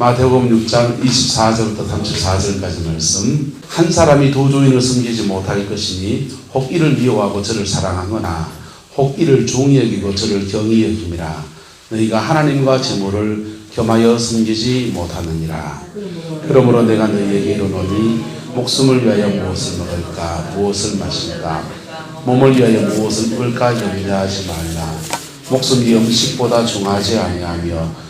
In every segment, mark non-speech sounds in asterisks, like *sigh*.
마태복음 6장 24절부터 34절까지 말씀. 한 사람이 두 주인을 섬기지 못할 것이니 혹 이를 미워하고 저를 사랑하거나 혹 이를 중히 여기고 저를 경히 여김이라. 너희가 하나님과 재물을 겸하여 섬기지 못하느니라. 그러므로 내가 너희에게 이르노니 목숨을 위하여 무엇을 먹을까 무엇을 마실까 몸을 위하여 무엇을 입을까 염려하지 말라. 목숨이 음식보다 중하지 아니하며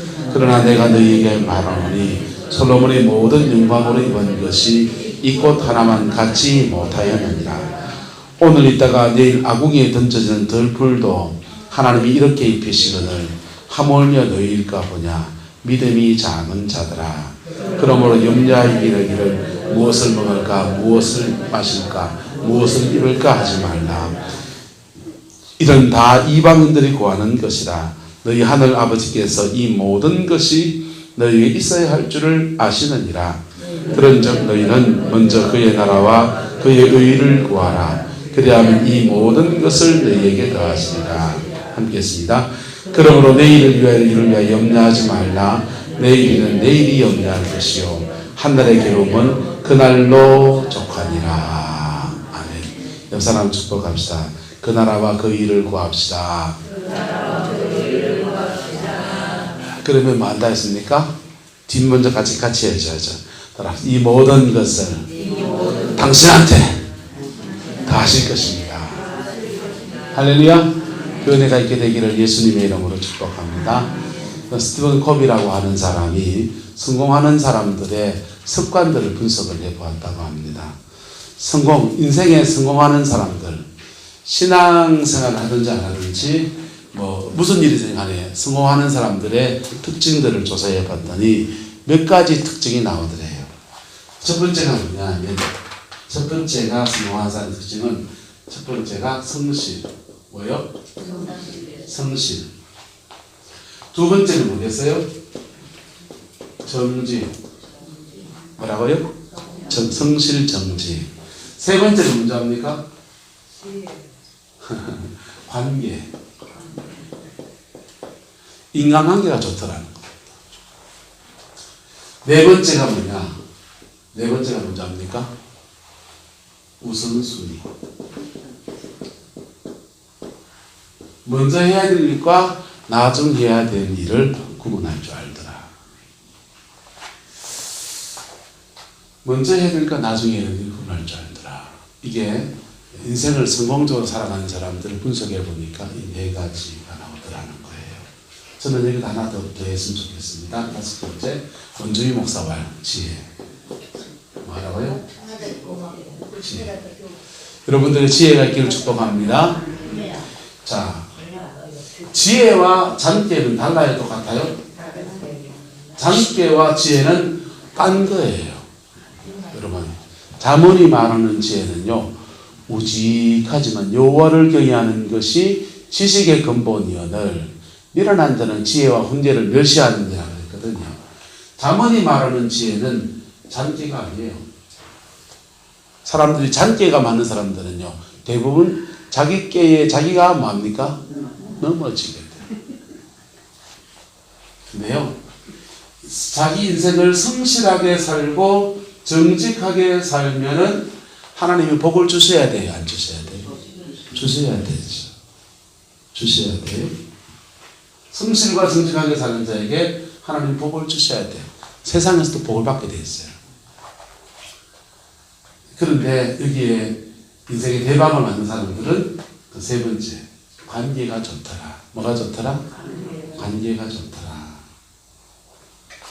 그러나 내가 너희에게 말하노니 솔로몬의 모든 영광으로 입은 것이 이 꽃 하나만 갖지 못하였느니라. 오늘 있다가 내일 아궁이에 던져지는 덜풀도 하나님이 이렇게 입히시거늘 하물며 너희일까 보냐 믿음이 작은 자들아. 그러므로 염려하기를 무엇을 먹을까 무엇을 마실까 무엇을 입을까 하지 말라. 이런 다 이방인들이 구하는 것이라. 너희 하늘 아버지께서 이 모든 것이 너희에게 있어야 할 줄을 아시느니라. 그런즉 너희는 먼저 그의 나라와 그의 의를 구하라. 그리하면 이 모든 것을 너희에게 더하시리라. 함께 했습니다. 그러므로 내일을 위하여 이를 위하여 염려하지 말라. 내일은 내일이 염려할 것이요. 한날의 괴로움은 그날로 족하니라. 아멘. 옆 사람 축복합시다. 그 나라와 그 일을 구합시다. 그러면 뭐 한다 했습니까? 뒷 먼저 같이 같이 해줘야죠. 이 모든 것을 당신한테 다 하실 것입니다. 할렐루야. 그 은혜가 있게 되기를 예수님의 이름으로 축복합니다. 스티븐 컵이라고 하는 사람이 성공하는 사람들의 습관들을 분석을 해보았다고 합니다. 성공, 인생에 성공하는 사람들, 신앙생활 하든지 안 하든지 뭐 무슨 일이든 간에 성공하는 사람들의 특징들을 조사해 봤더니 몇 가지 특징이 나오더래요. 첫 번째가 뭐냐면 첫 번째가 성공하는 사람의 특징은 첫 번째가 성실. 뭐요? 성실. 두 번째는 뭐겠어요? 정지. 뭐라고요? 정, 성실 정지. 세 번째는 뭔지 압니까? *laughs* 관계. 인간관계가 좋더라는 거. 네 번째가 뭐냐? 네 번째가 뭔지 압니까? 우선순위. 먼저 해야 될 일과 나중 해야 될 일을 구분할 줄 알더라. 먼저 해야 될까 나중에 해야 될 일을 구분할 줄 알더라. 이게 인생을 성공적으로 살아가는 사람들을 분석해 보니까 이 네 가지가 나오더라는 거예요. 저는 여기다 하나 더, 더 했으면 좋겠습니다. 다섯 번째, 원주희 목사와 지혜. 뭐라고요? 지혜. 여러분들의 지혜가 있기를 축복합니다. 자, 지혜와 잔깨는 달라요? 똑같아요? 잔깨와 지혜는 딴 거예요. 여러분, 자문이 말하는 지혜는요, 우직하지만 여호와를 경외하는 것이 지식의 근본이여늘 미련한 자는 지혜와 훈계를 멸시하는 자라 그랬거든요. 자문이 말하는 지혜는 잔깨가 아니에요. 사람들이 잔깨가 많은 사람들은요, 대부분 자기 깨에 자기가 뭡니까? 넘어지게 돼요. 근데요, 자기 인생을 성실하게 살고 정직하게 살면은 하나님이 복을 주셔야 돼요? 안 주셔야 돼요? 주셔야 되죠. 주셔야 돼요. 성실과 정직하게 사는 자에게 하나님 복을 주셔야 돼요. 세상에서도 복을 받게 돼 있어요. 그런데 여기에 인생의 대박을 만든 사람들은 그 세 번째, 관계가 좋더라. 뭐가 좋더라? 관계가 좋더라.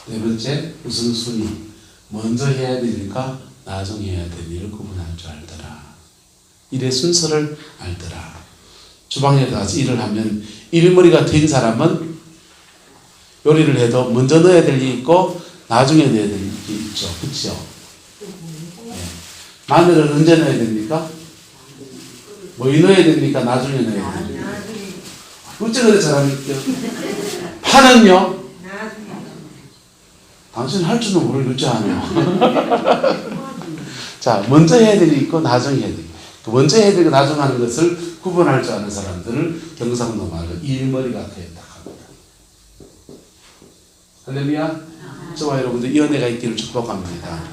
네 번째, 우선순위. 먼저 해야 되니까 나중에 해야 될 일을 구분할 줄 알더라. 일의 순서를 알더라. 주방에 들어가서 일을 하면 일머리가 된 사람은 요리를 해도 먼저 넣어야 될 일이 있고 나중에 넣어야 되는 게 있죠. 그렇죠? 마늘은 언제 넣어야 됩니까? 뭐 넣어야 됩니까? 나중에 넣어야 됩니까? 어째 그래 잘합니까? 파는요? 당신 할 줄은 모르겠지 않아요. 자, 먼저 해야 될게 있고 나중에 해야 될 먼저 해야 되고 나중에 하는 것을 구분할 줄 아는 사람들을 경상도 말로 일머리 같아 딱 합니다. 할렐루야. 저와 여러분들 이 은혜가 있기를 축복합니다.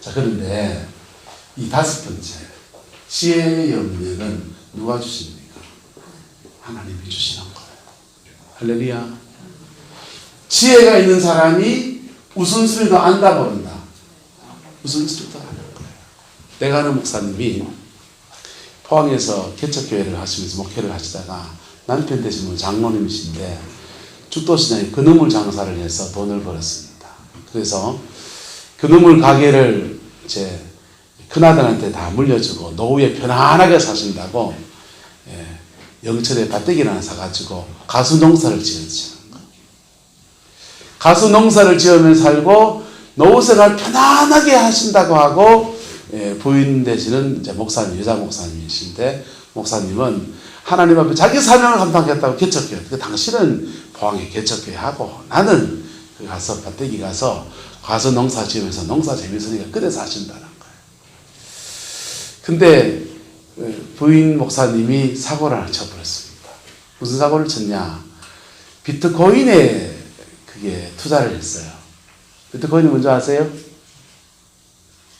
자, 그런데 이 다섯 번째 지혜의 영역은 누가 주십니까? 하나님이 주시는 거예요. 할렐루야. 지혜가 있는 사람이 우선순위도 안다 모른다. 우선순위도 아는 거예요. 내가 아는 목사님이 포항에서 개척교회를 하시면서 목회를 하시다가 남편 되신 분 장로님이신데 죽도시장에 그놈물 장사를 해서 돈을 벌었습니다. 그래서 그놈물 가게를 이제 큰아들한테 다 물려주고 노후에 편안하게 사신다고 예, 영철에 밭대기를 하나 사가지고 가수 농사를 거예요. 가수 농사를 지으며 살고 노후 생활 편안하게 하신다고 하고 예, 부인 되시는 이제 목사님 여자 목사님이신데 목사님은 하나님 앞에 자기 사명을 감당했다고 개척교회. 그 당신은 포항에 개척교회 하고 나는 그 가서 밭대기 가서 가서 농사 지으면서 농사 재밌으니까 그래서 하신다는 거예요. 근데 어, 부인 목사님이 사고를 하나 쳐버렸습니다. 무슨 사고를 쳤냐? 비트코인에 그게 투자를 했어요. 비트코인이 뭔지 아세요?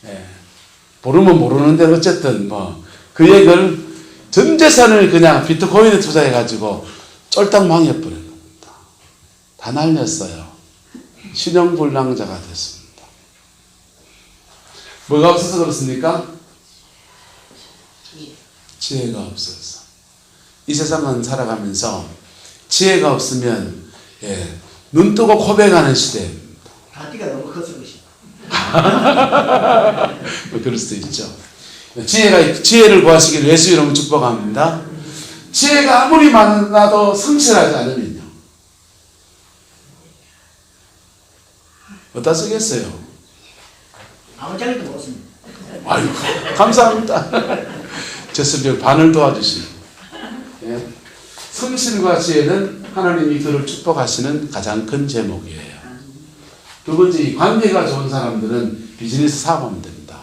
예. 모르면 모르는데 어쨌든 뭐그 얘기를 전 재산을 그냥 비트코인에 투자해가지고 쫄딱 망해버린 겁니다. 다 날렸어요. 신용불량자가 됐습니다. 뭐가 없어서 그렇습니까? 지혜가 없어서. 이 세상은 살아가면서 지혜가 없으면 예, 눈 뜨고 고백하는 시대입니다. 바퀴가 너무. *laughs* 뭐 그럴 수도 있죠. 지혜가 지혜를 구하시기를 예수 이름으로 축복합니다. 지혜가 아무리 많아도 성실하지 않으면요. 어디다 쓰겠어요? 아무 자리도 못 씁니다. 아이고 감사합니다. 제스를 반을 도와주시고 예. 성실과 지혜는 하나님이 그를 축복하시는 가장 큰 제목이에요. 두 번째 이 관계가 좋은 사람들은 비즈니스 사업하면 됩니다.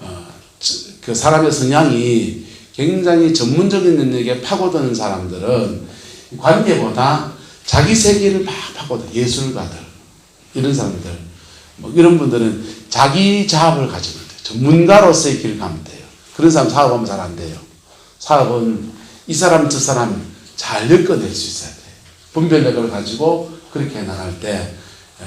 어, 저- 그 사람의 성향이 굉장히 전문적인 능력에 파고드는 사람들은 관계보다 자기 세계를 막 파고들 예술가들 이런 사람들 뭐 이런 분들은 자기 자업을 가지고 돼요. 전문가로서의 길을 가면 돼요. 그런 사람 사업하면 잘 안 돼요. 사업은 이 사람 저 사람 잘 엮어낼 수 있어야 돼요. 분별력을 가지고 그렇게 나갈 때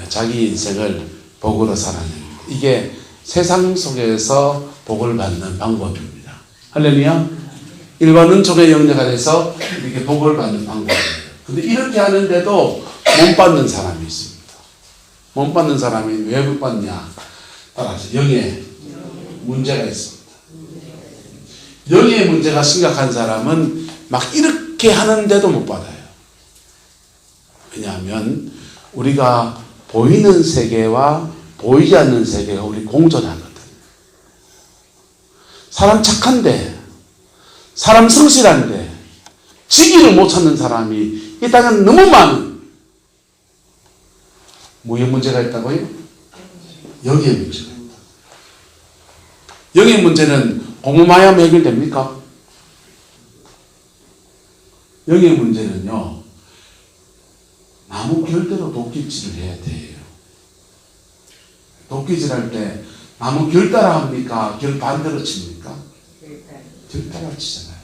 자기 인생을 복으로 살아내는 이게 세상 속에서 복을 받는 방법입니다. 할렐루야. 일반 은총의 영역 안에서 이렇게 복을 받는 방법이에요. 근데 이렇게 하는데도 못 받는 사람이 있습니다. 못 받는 사람이 왜 못 받냐? 따라서 영에 문제가 있습니다. 영의 문제가 심각한 사람은 막 이렇게 하는데도 못 받아요. 왜냐하면 우리가 보이는 세계와 보이지 않는 세계가 우리 공존하거든. 사람 착한데, 사람 성실한데, 지기를 못 찾는 사람이 이 땅에 너무 많은 뭐에 문제가 있다고요? 영의 문제가 있다. 영의 문제는 공부만 해결됩니까? 영의 문제는요, 나무 결대로 도끼질을 해야 돼요. 도끼질 할때 나무 결 따라 합니까? 결 반대로 칩니까? 결 따라 치잖아요.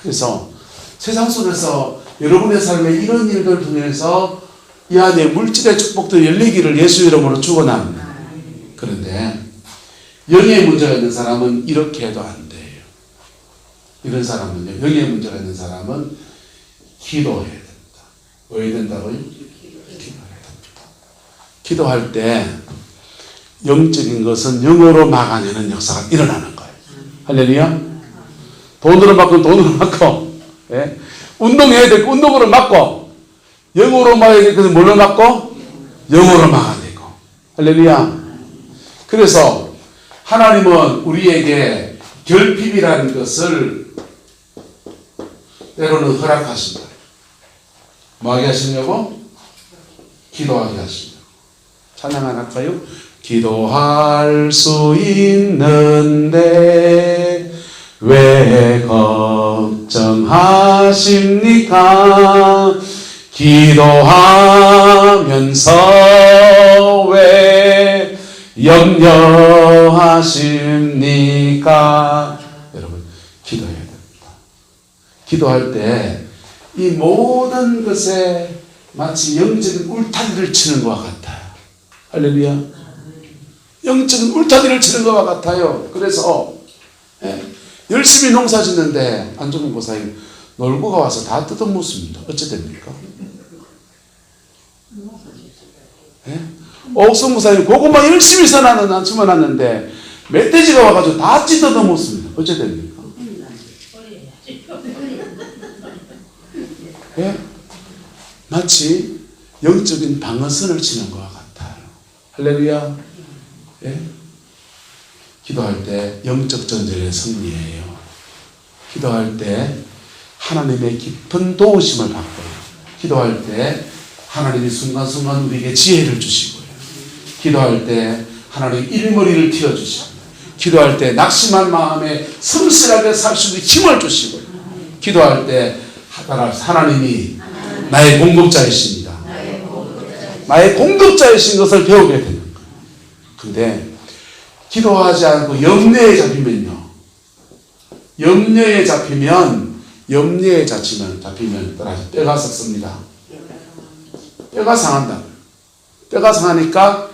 그래서 세상 속에서 여러분의 삶에 이런 일들 통해서 이 안에 물질의 축복도 열리기를 예수 이름으로 축원합니다. 그런데 영의 문제가 있는 사람은 이렇게 해도 안 돼요. 이런 사람은요. 영의 문제가 있는 사람은 기도해야 왜 된다고요? 기도할 때 영적인 것은 영어로 막아내는 역사가 일어나는 거예요. 할렐루야. 돈으로 막고 돈으로 막고 예? 운동해야 될거 운동으로 막고 영어로 막아야 될 것은 뭘로 막고 영으로 막아내고 할렐루야. 그래서 하나님은 우리에게 결핍이라는 것을 때로는 허락하신다. 뭐하게 하시냐고? 기도하게 하시냐고. 찬양 하나 할까요? 기도할 수 있는데 왜 걱정하십니까? 기도하면서 왜 염려하십니까? 여러분, 기도해야 됩니다. 기도할 때 이 모든 것에 마치 영적인 울타리를 치는 것과 같아요. 할렐루야. 영적인 울타리를 치는 것과 같아요. 그래서 예, 열심히 농사 짓는데 안종근 고사님 놀고가 와서 다 뜯어먹습니다. 어찌 됩니까? 예? 옥성 무사님 고구마 열심히 써놨는 심어놨는데 멧돼지가 와가지고 다 찢어 먹습니다. 어찌 됩니까? 예? 마치 영적인 방어선을 치는 것과 같아요. 할렐루야. 예? 기도할 때 영적 전쟁의 승리예요. 기도할 때 하나님의 깊은 도우심을 받고요. 기도할 때 하나님이 순간순간 우리에게 지혜를 주시고요. 기도할 때 하나님 일머리를 튀어주시고 기도할 때 낙심한 마음에 성실하게 살 수 있는 힘을 주시고요. 기도할 때 하나님이 나의 공급자이십니다. 나의 공급자이신 것을 배우게 되는 거예요. 근데 기도하지 않고 염려에 잡히면요. 염려에 잡히면 염려에 잡히면 잡히면 따라서 뼈가 썩습니다. 뼈가 상한다. 뼈가 상하니까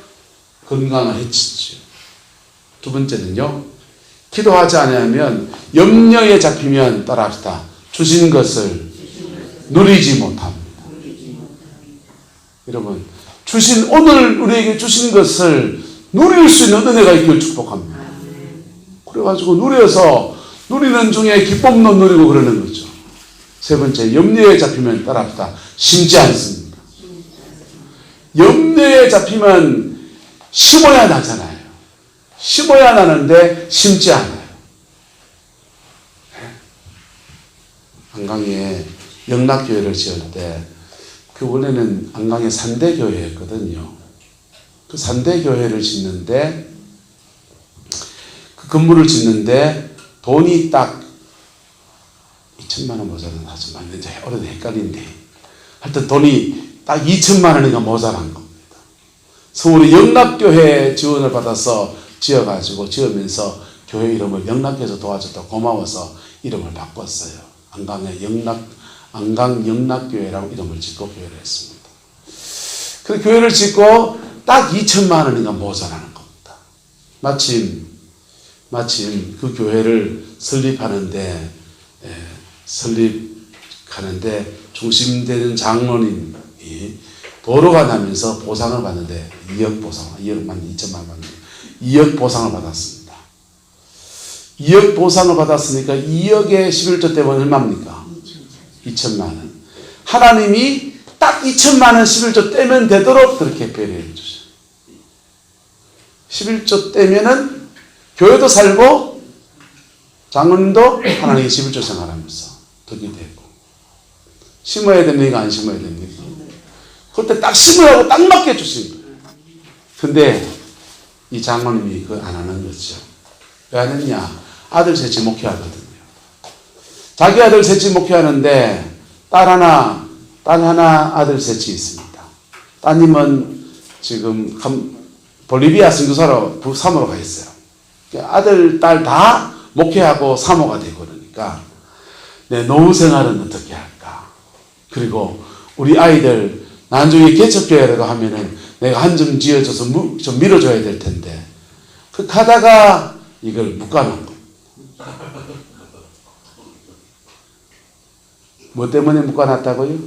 건강을 해치죠. 두 번째는요. 기도하지 않으면 염려에 잡히면 따라 합시다. 주신 것을 누리지 못합니다. 여러분, 주신 오늘 우리에게 주신 것을 누릴 수 있는 은혜가 있기를 축복합니다. 그래가지고 누려서 누리는 중에 기쁨도 누리고 그러는 거죠. 세 번째, 염려에 잡히면 따라합시다. 심지 않습니다. 염려에 잡히면 심어야 나잖아요. 심어야 나는데 심지 않아요. 안강에 영락교회를 지을 때, 그 원래는 안강에 산대교회였거든요. 그 산대교회를 짓는데, 그 건물을 짓는데, 돈이 딱 2천만 원 모자란 하지 말는지 오래돼 헷갈린데, 하여튼 돈이 딱 2천만 원인가 모자란 겁니다. 서울의 영락교회 지원을 받아서 지어가지고 지으면서 교회 이름을 영락교에서 도와줬다 고마워서 이름을 바꿨어요. 안강의 영락, 안강 영락교회라고 이름을 짓고 교회를 했습니다. 그 교회를 짓고 딱 2천만 원인가 모자라는 겁니다. 마침, 마침 그 교회를 설립하는데, 예, 설립하는데 중심되는 장로님이 도로가 나면서 보상을 받는데 2억 보상, 2억만 2천만 원, 2억 보상을 받았습니다. 2억 보상을 받았으니까 2억의 11조 때문에 얼마입니까? 2천만 원. 하나님이 딱 2천만 원 11조 떼면 되도록 그렇게 배려해 주셔요. 11조 떼면은 교회도 살고 장로님도 하나님의 11조 생활하면서 덕이 되고 심어야 됩니까? 안 심어야 됩니까? 그때 딱 심으라고 딱 맞게 주신 거예요. 근데 이 장로님이 그거 안 하는 거죠. 왜 안 했냐? 아들 셋이 목회하거든요. 자기 아들 셋이 목회하는데 딸 하나, 딸 하나, 아들 셋이 있습니다. 따님은 지금 감- 볼리비아 선교사로 부- 사모로 가 있어요. 아들, 딸 다 목회하고 사모가 되고 그러니까 내 노후 생활은 어떻게 할까? 그리고 우리 아이들 나중에 개척교회라도 하면은 내가 한 점 지어줘서 무- 좀 밀어줘야 될 텐데 그 가다가 이걸 묶어놓은 거예요. 뭐 때문에 묶어놨다고요?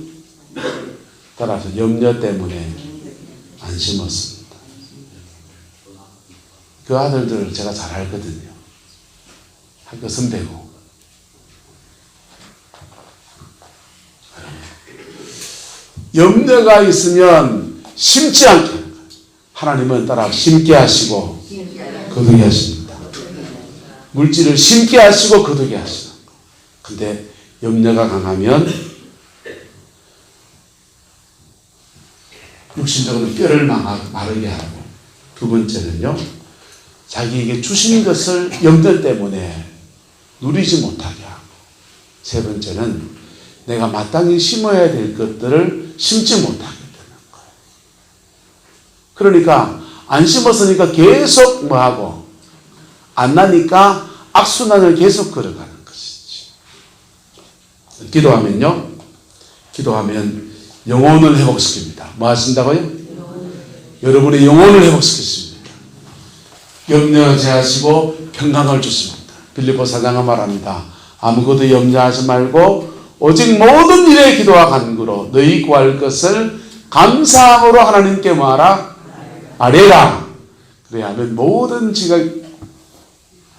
따라서 염려 때문에 안 심었습니다. 그 아들들을 제가 잘 알거든요. 학교 선배고. 염려가 있으면 심지 않게. 하나님은 따라 심게 하시고 거두게 하십니다. 물질을 심게 하시고 거두게 하시는 거. 근데 염려가 강하면 육신적으로 뼈를 마- 마르게 하고 두 번째는요 자기에게 주신 것을 염려 때문에 누리지 못하게 하고 세 번째는 내가 마땅히 심어야 될 것들을 심지 못하게 되는 거예요. 그러니까 안 심었으니까 계속 뭐하고 안 나니까 악순환을 계속 것이지. 기도하면요. 기도하면 영혼을 회복시킵니다. 뭐 하신다고요? 여러분의 영혼을 회복시키십니다. 염려 제하시고 평강을 주십니다. 빌리포 사장은 말합니다. 아무것도 염려하지 말고 오직 모든 일에 기도와 간구로 너희 구할 것을 감사함으로 하나님께 뭐하라? 아뢰라. 그래야 하면 모든 지가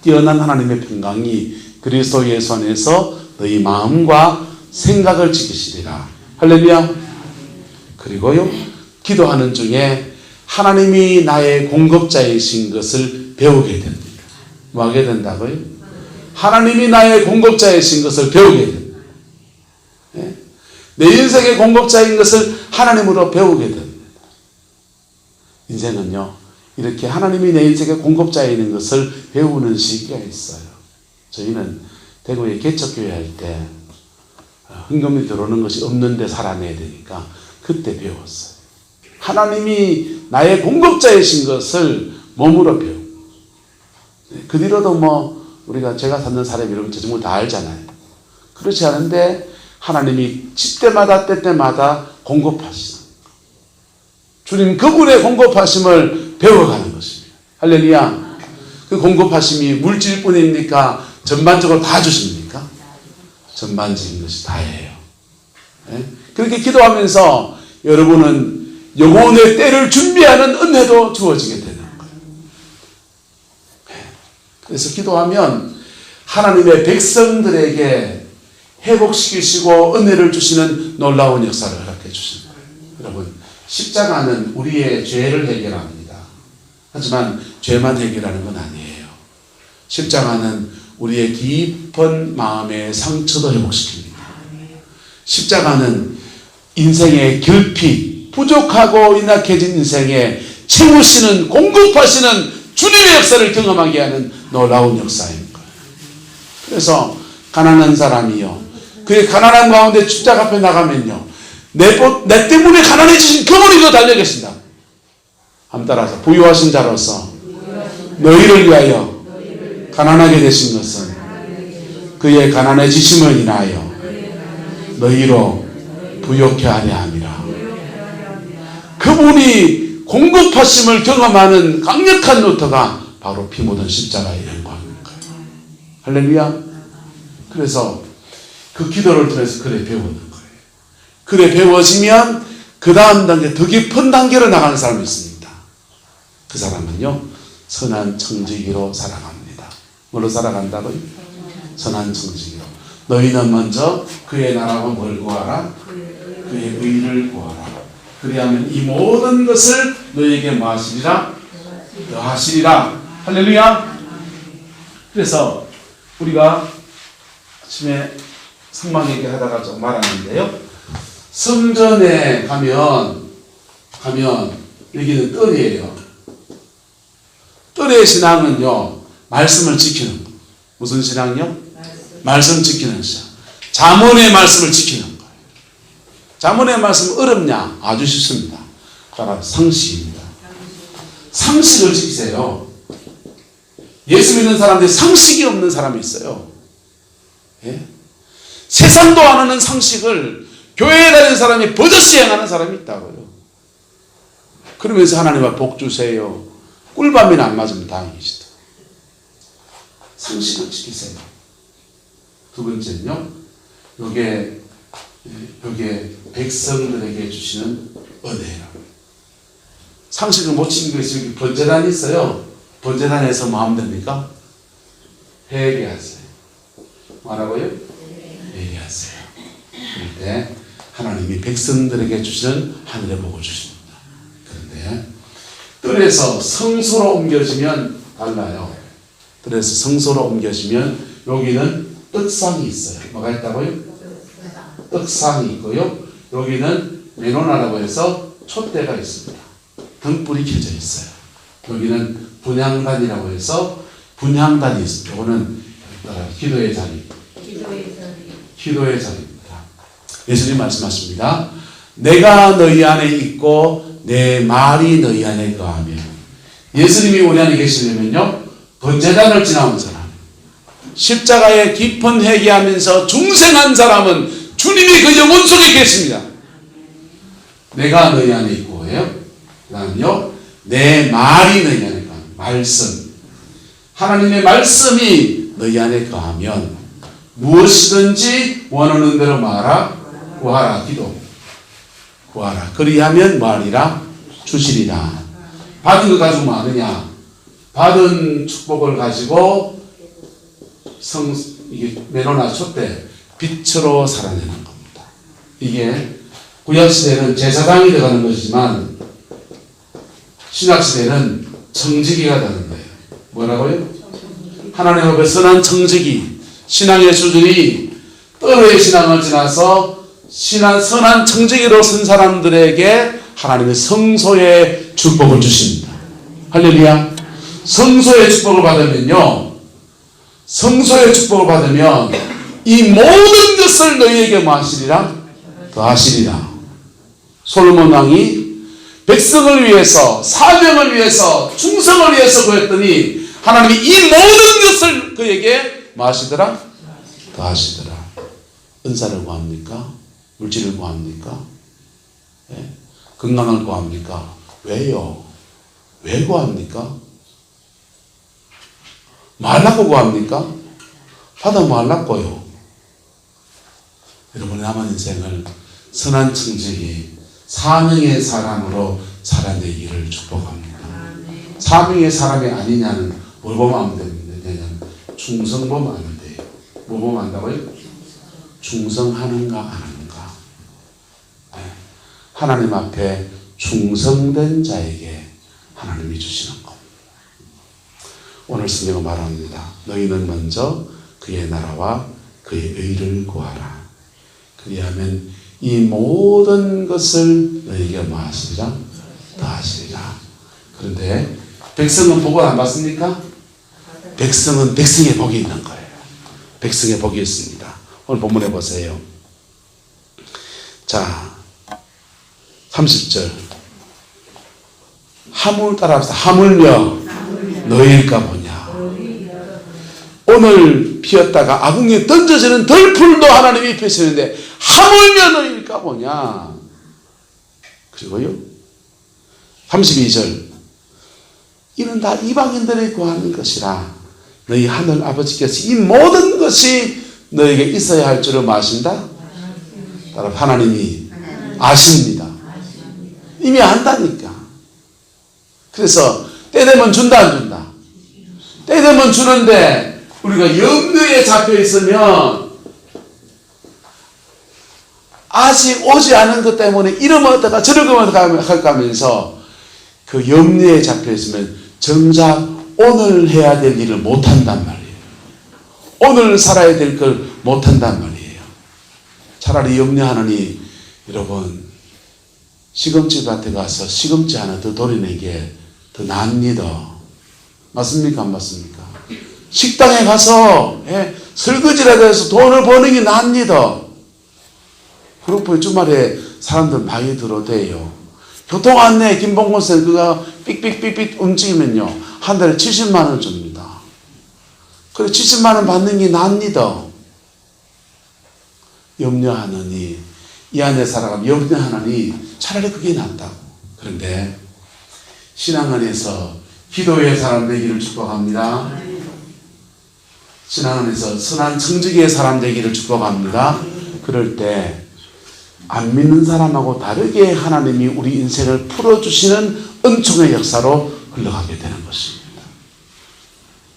뛰어난 하나님의 평강이 그리스도 예수 안에서 너희 마음과 생각을 지키시리라. 할렐루야. 그리고요, 기도하는 중에 하나님이 나의 공급자이신 것을 배우게 됩니다. 뭐 하게 된다고요? 하나님이 나의 공급자이신 것을 배우게 됩니다. 예? 내 인생의 공급자인 것을 하나님으로 배우게 됩니다. 인생은요, 이렇게 하나님이 내 인생의 공급자인 것을 배우는 시기가 있어요. 저희는 대구에 개척교회 할때 헌금이 들어오는 것이 없는데 살아내야 되니까 그때 배웠어요. 하나님이 나의 공급자이신 것을 몸으로 배우고 그 뒤로도 뭐 우리가 제가 사는 사람 이런 저 정도 다 알잖아요. 그렇지 않은데 하나님이 시대마다 때때마다 공급하시는 주님 그분의 공급하심을 배워가는 것입니다. 할렐루야. 그 공급하심이 물질뿐입니까? 전반적으로 다 주십니까? 전반적인 것이 다예요. 예? 그렇게 기도하면서 여러분은 영혼의 때를 준비하는 은혜도 주어지게 되는 거예요. 예. 그래서 기도하면 하나님의 백성들에게 회복시키시고 은혜를 주시는 놀라운 역사를 허락해 주신 거예요. 여러분, 십자가는 우리의 죄를 해결합니다. 하지만 죄만 해결하는 건 아니에요. 십자가는 우리의 깊은 마음의 상처도 회복시킵니다. 십자가는 인생의 결핍, 부족하고 인악해진 인생에 채우시는, 공급하시는 주님의 역사를 경험하게 하는 놀라운 역사인 거예요. 그래서 가난한 사람이요. 그의 가난한 가운데 십자가 앞에 나가면요. 내, 보- 내 때문에 가난해지신 그분이 그 달려 계신다. 함 따라서 부유하신 자로서 너희를 위하여 가난하게 되신 것은 그의 가난해지심을 인하여 너희로 부욕해 하려 함이라. 그분이 공급하심을 경험하는 강력한 노트가 바로 피 묻은 십자가의 영광인 거예요. 할렐루야. 그래서 그 기도를 통해서 그래 배우는 거예요. 그래 배워지면 그 다음 단계 더 깊은 단계로 나가는 사람이 있습니다. 그 사람은요 선한 청지기로 살아갑니다. 뭘로 살아간다고요? 선한 청지기로. 너희는 먼저 그의 나라와 뭘 구하라? 그의 의를 구하라. 그리하면 이 모든 것을 너희에게 뭐 하시리라? 더하시리라. 할렐루야. 그래서 우리가 아침에 성막 얘기하다가 좀 말하는데요. 성전에 가면 가면 여기는 뜰이에요. 뜰의 신앙은요 말씀을 지키는 거. 무슨 신앙이요? 말씀 지키는 신앙. 자문의 말씀을 지키는 거예요. 자문의 말씀 어렵냐? 아주 쉽습니다. 따라 상식입니다. 상식을 지키세요. 예수 믿는 사람들이 상식이 없는 사람이 있어요. 예? 세상도 안 하는 상식을 교회에 다니는 사람이 버젓이 행하는 사람이 있다고요. 그러면서 하나님 앞복 주세요. 꿀밤이나 안 맞으면 다행이시다. 상식을 지키세요. 두 번째는요. 요게 요게 백성들에게 주시는 은혜라고. 상식을 못 지키고 있어요. 여기 번제단이 있어요. 번제단에서 뭐 하면 됩니까? 회개하세요. 뭐라고요? 회개하세요. 그럴 때 하나님이 백성들에게 주시는 하늘의 복을 주십니다. 그런데 뜰에서 성소로 옮겨지면 달라요. 뜰에서 성소로 옮겨지면 여기는 떡상이 있어요. 뭐가 있다고요? 떡상이 있고요. 여기는 메노나라고 해서 촛대가 있습니다. 등불이 켜져 있어요. 여기는 분향단이라고 해서 분향단이 있습니다. 이거는 기도의 자리, 기도의 자리입니다. 예수님 말씀하십니다. 내가 너희 안에 있고 내 말이 너희 안에 거하면 예수님이 우리 안에 계시려면요 번제단을 지나온 사람. 십자가에 깊은 회개하면서 중생한 사람은 주님이 그 영혼 속에 계십니다. 내가 너희 안에 있고요. 그다음요 내 말이 너희 안에 거하면 말씀. 하나님의 말씀이 너희 안에 거하면 무엇이든지 원하는 대로 말하 구하라 기도. 구하라. 그리하면 뭐하리라 주시리라. 받은 거 가지고 뭐 하느냐 받은 축복을 가지고 성 이게 메로나 촛대 빛으로 살아내는 겁니다 이게 구약 시대는 제사장이 되가는 것이지만 신약 시대는 청지기가 되는 거예요 뭐라고요? 하나님 앞에 선한 청지기 신앙의 수준이 떨어의 신앙을 지나서 신한 선한 청지기로 선 사람들에게 하나님의 성소의 축복을 주십니다. 할렐루야. 성소의 축복을 받으면요. 성소의 축복을 받으면 이 모든 것을 너희에게 뭐 하시리라? 더하시리라. 솔로몬 왕이 백성을 위해서 사명을 위해서 충성을 위해서 구했더니 하나님이 이 모든 것을 그에게 뭐 하시더라? 더하시더라. 은사를 구합니까? 물질을 구합니까? 예? 건강을 구합니까? 왜요? 왜 구합니까? 말라고 구합니까? 받아 말라고요. 여러분의 남은 인생을 선한 청직이 사명의 사람으로 살아내기를 축복합니다. 사명의 사람이 아니냐는 뭘 보면 안 됩니다. 충성 보면 안 돼요. 뭐 보면 안다고요? 충성하는가 안 하는가. 네. 하나님 앞에 충성된 자에게 하나님이 주시는. 오늘 성경은 말합니다. 너희는 먼저 그의 나라와 그의 의를 구하라. 그리하면 이 모든 것을 너희에게 뭐 하시리라? 더하시리라. 그런데 백성은 복을 안 받습니까? 백성은 백성의 복이 있는 거예요. 백성의 복이 있습니다. 오늘 본문에 보세요. 자, 30절. 하물 따라 합시다. 하물며 너희일까 보냐. 오늘 피었다가 아궁이에 던져지는 덜풀도 하나님이 펴시는데 하물며 너희일까 보냐. 그리고요. 32절. 이는 다 이방인들의 구하는 것이라. 너희 하늘 아버지께서 이 모든 것이 너에게 있어야 할 줄을 마신다? 따라 하나님이 아십니다. 이미 안다니까. 그래서 때 되면 준다 안 준다. 때 되면 주는데 우리가 염려에 잡혀 있으면 아직 오지 않은 것 때문에 이러면 어떨까 저러면 어떨까 하면서 그 염려에 잡혀 있으면 정작 오늘 해야 될 일을 못 한단 말이에요. 오늘 살아야 될 걸 못 한단 말이에요. 차라리 염려하느니 여러분 시금치 밭에 가서 시금치 하나 더 돌리는 게 더 납니다. 맞습니까? 안 맞습니까? 식당에 가서 예, 설거지라도 해서 돈을 버는 게 납니다. 그렇고 주말에 사람들 많이 들어대요. 교통 안내 김봉곤 쌤 그가 삑삑삑삑 움직이면요 한 달에 70만 원 줍니다. 그래 70만 원 받는 게 납니다. 염려하느니 이 안에 살아가면 염려하느니 차라리 그게 낫다고. 그런데 신앙 안에서 기도의 사람 되기를 축복합니다. 신앙 안에서 선한 청지기의 사람 되기를 축복합니다. 그럴 때 안 믿는 사람하고 다르게 하나님이 우리 인생을 풀어주시는 은총의 역사로 흘러가게 되는 것입니다.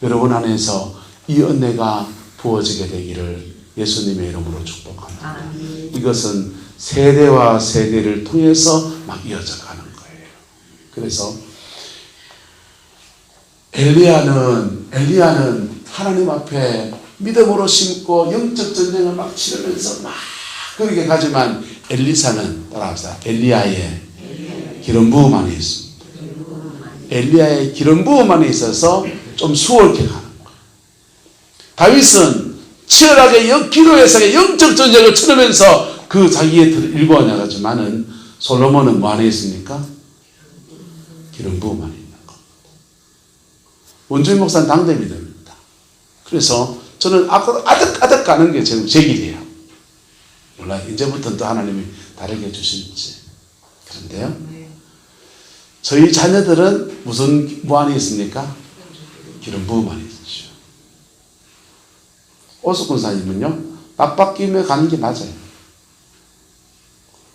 여러분 안에서 이 은혜가 부어지게 되기를 예수님의 이름으로 축복합니다. 이것은 세대와 세대를 통해서 막 이어져 가는 거예요. 그래서 엘리야는 엘리야는 하나님 앞에 믿음으로 심고 영적 전쟁을 막 치르면서 막 그렇게 가지만 엘리사는 따라합시다. 엘리야의 기름 부음 안에 있습니다. 엘리야의 기름 부음 안에 있어서 좀 수월케 거예요. 다윗은 치열하게 영- 기도에서 영적 전쟁을 치르면서 그 자기의 틀을 일궈 나가지만은 솔로몬은 뭐 안에 있습니까? 기름 부음 안에 있는 거. 원주민 목사는 당대 믿음입니다. 그래서 저는 앞으로 아득아득 가는 게 제, 제 길이에요. 몰라 이제부터는 또 하나님이 다르게 해주실지. 그런데요. 저희 자녀들은 무슨 뭐 안에 있습니까? 기름 부음 안에 있죠. 오숙 사님은요 빡빡김에 가는 게 맞아요.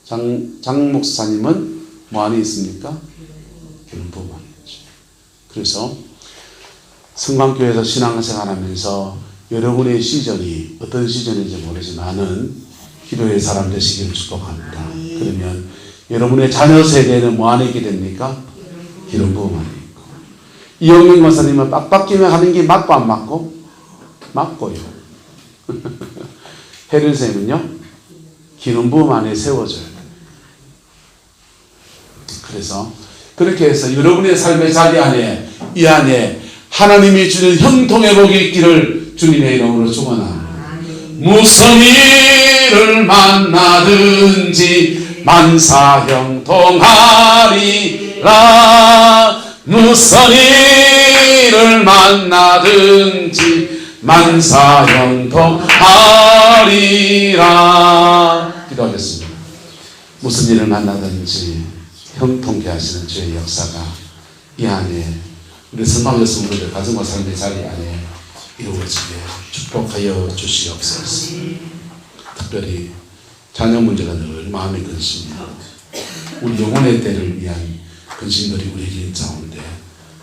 장, 장 목사님은 뭐 안에 있습니까? 기름 부음 안에 있죠. 그래서 성광교회에서 신앙생활하면서 여러분의 시즌이 어떤 시즌인지 모르지만은 기도의 사람 되시기를 축복합니다. 그러면 여러분의 자녀 세대는 뭐 안에 있게 됩니까? 기름 부음 안에 있고 이영민 권사님은 빡빡김에 가는 게 맞고 안 맞고? 맞고요. *laughs* 혜린 쌤은요? 기름 부음 안에 세워져야 돼요. 그래서 그렇게 해서 여러분의 삶의 자리 안에 이 안에 하나님이 주는 형통의 복이 있기를 주님의 이름으로 축원합니다. 무슨 일을 만나든지 만사 형통하리라 무슨 일을 만나든지 만사 형통하리라 기도하겠습니다. 무슨 일을 만나든지 형통케 하시는 주의 역사가 이 안에 우리 선방의 성도들 가정과 삶의 자리 안에 이루어지게 축복하여 주시옵소서. 특별히 자녀 문제가 늘 마음에 근심입니다. 우리 영혼의 때를 위한 근심들이 우리 길 가운데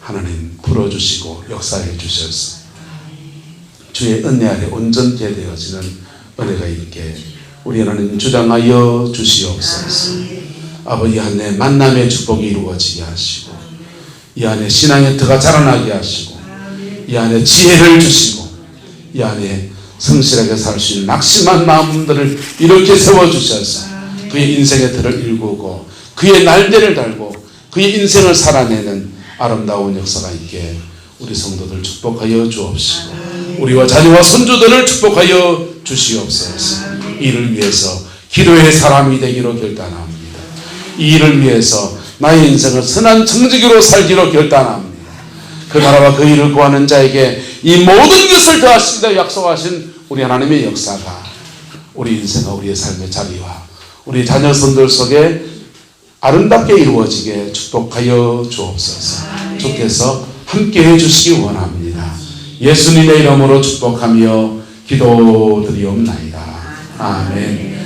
하나님 풀어주시고 역사해 주셔서 주의 은혜 아래 온전케 되어지는 은혜가 있게 우리 하나님 주장하여 주시옵소서. 아버지 안에 만남의 축복이 이루어지게 하시고 이 안에 신앙의 터가 자라나게 하시고 이 안에 지혜를 주시고 이 안에 성실하게 살 수 있는 낙심한 마음들을 이렇게 세워주셔서 그의 인생의 틀을 일구고 그의 날개를 달고 그의 인생을 살아내는 아름다운 역사가 있게 우리 성도들 축복하여 주옵시고 우리와 자녀와 손주들을 축복하여 주시옵소서. 이를 위해서 기도의 사람이 되기로 결단합니다. 이 일을 위해서 나의 인생을 선한 정직으로 살기로 결단합니다 그 나라와 그 일을 구하는 자에게 이 모든 것을 더하신다 약속하신 우리 하나님의 역사가 우리 인생과 우리의 삶의 자리와 우리 자녀손들 속에 아름답게 이루어지게 축복하여 주옵소서. 주께서 함께 해주시기 원합니다. 예수님의 이름으로 축복하며 기도드리옵나이다. 아멘.